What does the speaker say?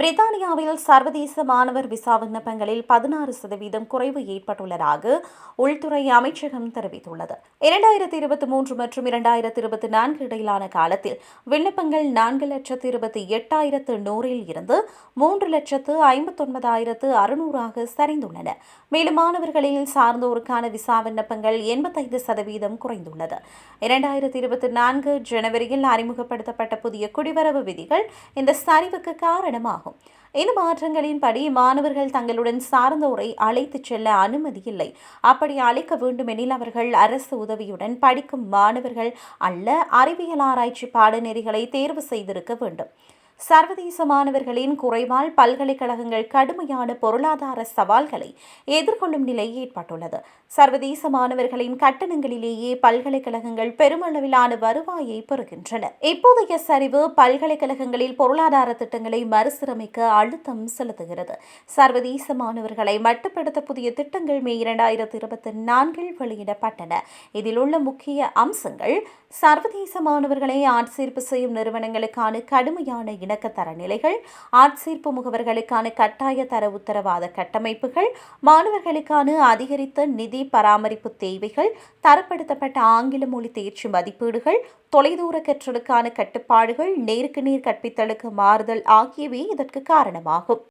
பிரித்தானியாவில் சர்வதேச மாணவர் விசா விண்ணப்பங்களில் பதினாறு சதவீதம் குறைவு ஏற்பட்டுள்ளதாக உள்துறை அமைச்சகம் தெரிவித்துள்ளது. இரண்டாயிரத்தி இருபத்தி மூன்று மற்றும் இரண்டாயிரத்தி இருபத்தி நான்கு இடையிலான காலத்தில் விண்ணப்பங்கள் நான்கு லட்சத்து இருபத்தி எட்டாயிரத்து நூறில் இருந்து மூன்று லட்சத்து ஐம்பத்தொன்பதாயிரத்து அறுநூறாக சரிந்துள்ளன. மேலும் மாணவர்களில் சார்ந்தோருக்கான விசா விண்ணப்பங்கள் எண்பத்தைந்து சதவீதம் குறைந்துள்ளது. இரண்டாயிரத்தி இருபத்தி நான்கு ஜனவரியில் அறிமுகப்படுத்தப்பட்ட புதிய குடிவரவு விதிகள் இந்த சரிவுக்கு காரணமாகும். ஆகும் இந்த மாற்றங்களின்படி மாணவர்கள் தங்களுடன் சார்ந்தோரை அழைத்துச் செல்ல அனுமதி இல்லை. அப்படி அழைக்க வேண்டுமெனில் அவர்கள் அரசு உதவியுடன் படிக்கும் மாணவர்கள் அல்ல அறிவியல் ஆராய்ச்சி பாடநெறிகளை தேர்வு செய்திருக்க வேண்டும். சர்வதேச மாணவர்களின் குறைவால் பல்கலைக்கழகங்கள் கடுமையான பொருளாதார சவால்களை எதிர்கொள்ளும் நிலை ஏற்பட்டுள்ளது. சர்வதேச மாணவர்களின் கட்டணங்களிலேயே பல்கலைக்கழகங்கள் பெருமளவிலான வருவாயை பெறுகின்றன. இப்போதைய சரிவு பல்கலைக்கழகங்களில் பொருளாதார திட்டங்களை மறுசீரமைக்க அழுத்தம் செலுத்துகிறது. சர்வதேச மாணவர்களை மட்டுப்படுத்த புதிய திட்டங்கள் மே இரண்டாயிரத்தி இருபத்தி நான்கில் வெளியிடப்பட்டன. இதில் உள்ள முக்கிய அம்சங்கள் சர்வதேச மாணவர்களை ஆட்சேர்ப்பு செய்யும் நிறுவனங்களுக்கான கடுமையான இணக்கத்தர நிலைகள் ஆட்சேர்ப்பு முகவர்களுக்கான கட்டாய தர உத்தரவாத கட்டமைப்புகள் மாணவர்களுக்கான அதிகரித்த நிதி பராமரிப்பு தேவைகள் தரப்படுத்தப்பட்ட ஆங்கில மொழி தேர்ச்சி மதிப்பீடுகள் தொலைதூர கற்றலுக்கான கட்டுப்பாடுகள் நேருக்கு நேர் கற்பித்தலுக்கு மாறுதல் ஆகியவை இதற்கு காரணமாகும்.